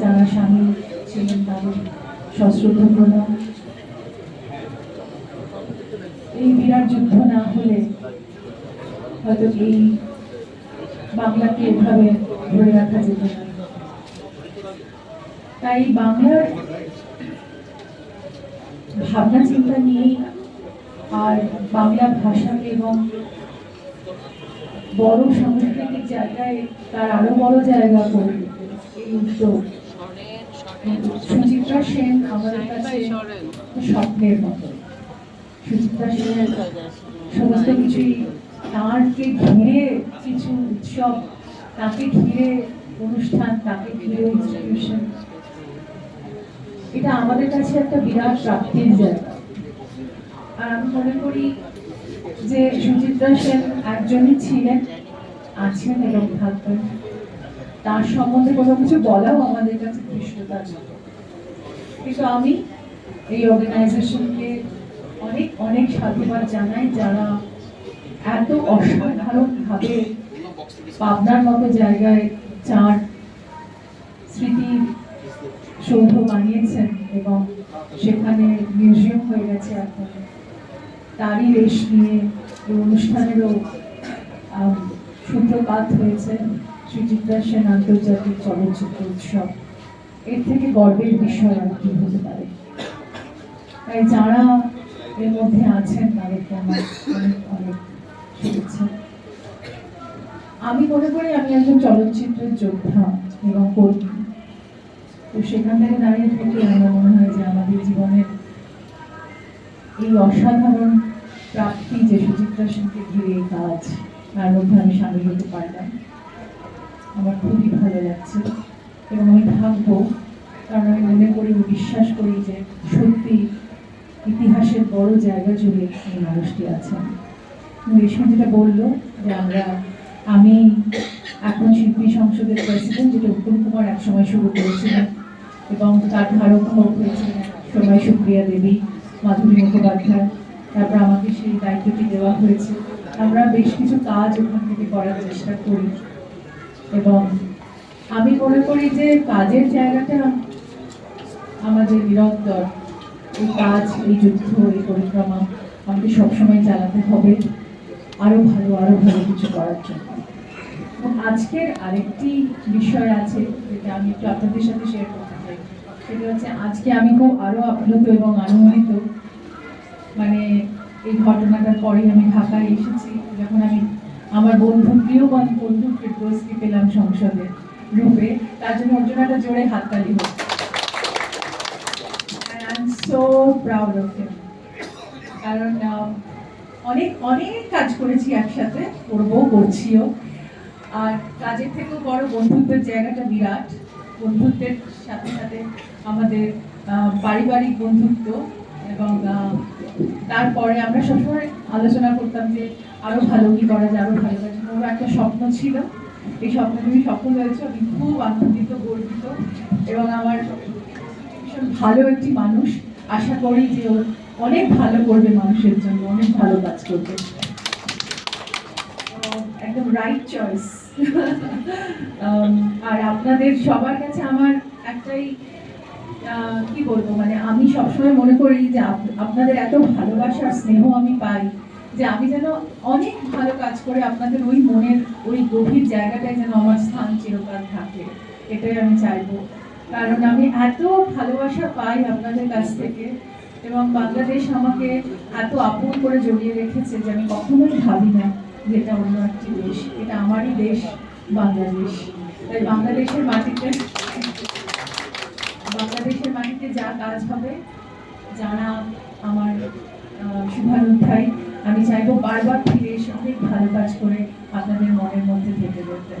যারা সামিল ছিলেন তাদের সশ্রদ্ধ প্রণাম। এই বিরাট যুদ্ধ না হলে হয়তো এই বাংলাকে এভাবে ধরে রাখা যেত না। তাই বাংলার ভাবনা চিন্তা নিয়েই আর বাংলা ভাষাকে এবং বড় সাংস্কৃতিক জায়গায় তার আরও বড় জায়গা করে এই উদ্যোগ। সুচিত্রা সেন আমাদের কাছে স্বপ্নের মতো। সুচিত্রা সেনের সমস্ত কিছুই তাঁরকে ঘিরে কিছু উৎসব তাকে ঘিরে অনুষ্ঠান তাকে ঘিরে ইনস্টিটিউশন এটা আমাদের কাছে একটা বিরাট প্রাপ্তির জায়গা। আর আমি মনে করি যে সুচিত্রা সেন একজনই ছিলেন আছেন এবং থাকবেন। তার সম্বন্ধে কোনো কিছু বলাও আমাদের কাছে কৃষ্ণতার মতো কিন্তু আমি এই অর্গানাইজেশনকে অনেক অনেক সাধুবাদ জানাই যারা এত অসাধারণভাবে পাবনার মতো জায়গায় চার স্মৃতি সৌধ বানিয়েছেন এবং সেখানে মিউজিয়াম হয়ে গেছে এখন। তারই রেশ নিয়ে অনুষ্ঠানেরও সূত্রপাত হয়েছে। সুচিত্রা সেন আন্তর্জাতিক চলচ্চিত্র উৎসব, এর থেকে গর্বের বিষয় আর কি হতে পারে। তাই যারা এর মধ্যে আছেন তাদেরকে আমার অনেক অনেক শুভেচ্ছা। আমি মনে করি আমি একজন চলচ্চিত্রের যোদ্ধা এবং কর্মী। তো সেখান থেকে দাঁড়িয়ে থেকে আমার মনে হয় যে আমাদের জীবনের এই অসাধারণ প্রাপ্তি, যে সুচিত্রা সেনকে ঘিরে কাজ, তার মধ্যে আমি সামিল হতে পারলাম। আমার খুবই ভালো লাগছে। এবং আমি থাকব কারণ আমি মনে করি বিশ্বাস করি যে সত্যি ইতিহাসের বড় জায়গা জুড়ে এই মানুষটি আছেন। রেশমি যেটা বলল যে আমরা, আমি এখন শিল্পী সংসদের প্রেসিডেন্ট যেটা উত্তম কুমার একসময় শুরু করেছিলেন, এবং তার ধারক হয়েছিলেন সময় সুপ্রিয়া দেবী, মাধুরী মুখোপাধ্যায়। তারপর আমাকে সেই দায়িত্বটি দেওয়া হয়েছে। আমরা বেশ কিছু কাজ ওখান থেকে করার চেষ্টা করি। এবং আমি মনে করি যে কাজের জায়গাটা আমাদের নিরন্তর। এই কাজ, এই যুদ্ধ, এই পরিক্রমা আমাকে সবসময় চালাতে হবে। আরও ভালো আরও ভালো কিছু করার জন্য। এবং আজকের আরেকটি বিষয় আছে যেটা আমি একটু আপনাদের সাথে শেয়ার করতে চাই। সেটা হচ্ছে আজকে আমি খুব আরও আপ্লুত এবং আনন্দিত। মানে এই ঘটনাটার পরে আমি ঢাকায় এসেছি। যখন আমি আমার বন্ধু, প্রিয় বন্ধু ফিরদোসকে পেলাম সংসদে রূপে। তার জন্য ওর একটা জোরে হাততালি হোক। কারণ অনেক অনেক কাজ করেছি একসাথে করব করছিও। আর কাজের থেকেও বড় বন্ধুত্বের জায়গাটা বিরাট। বন্ধুত্বের সাথে সাথে আমাদের পারিবারিক বন্ধুত্ব এবং তারপরে আমরা সবসময় আলোচনা করতাম যে আরও ভালো কি করা যায়, আরও ভালো কাজ। ওর একটা স্বপ্ন ছিল। এই স্বপ্ন তুমি সফল হয়েছে, আমি খুব আনন্দিত, গর্বিত। এবং আমার ভীষণ ভালো একটি মানুষ। আশা করি যে ও অনেক ভালো করবে মানুষের জন্য, অনেক ভালো কাজ করবে। একদম রাইট চয়েস আর আপনাদের সবার কাছে আমার একটাই কি বলব মানে আমি সবসময় মনে করি যে আপ- আপনাদের এত ভালোবাসা আর স্নেহ আমি পাই। যে আমি যেন অনেক ভালো কাজ করে আপনাদের ওই মনের, ওই গভীর জায়গাটায় যেন আমার স্থান চিরকাল থাকে। এটাই আমি চাইব। কারণ আমি এত ভালোবাসা পাই আপনাদের কাছ থেকে এবং বাংলাদেশ আমাকে এত আপন করে জড়িয়ে রেখেছে যে আমি কখনোই ভাবি না যে এটা অন্য একটি দেশ। এটা আমারই দেশ, বাংলাদেশ। তাই বাংলাদেশের মাটিতে বাংলাদেশের মাটিতে যা কাজ হবে যারা আমার শুভানুধ্যায়ী। আমি চাইব বারবার ফিরে এসে অনেক ভালো কাজ করে আপনাদের মনের মধ্যে থেকে যেতে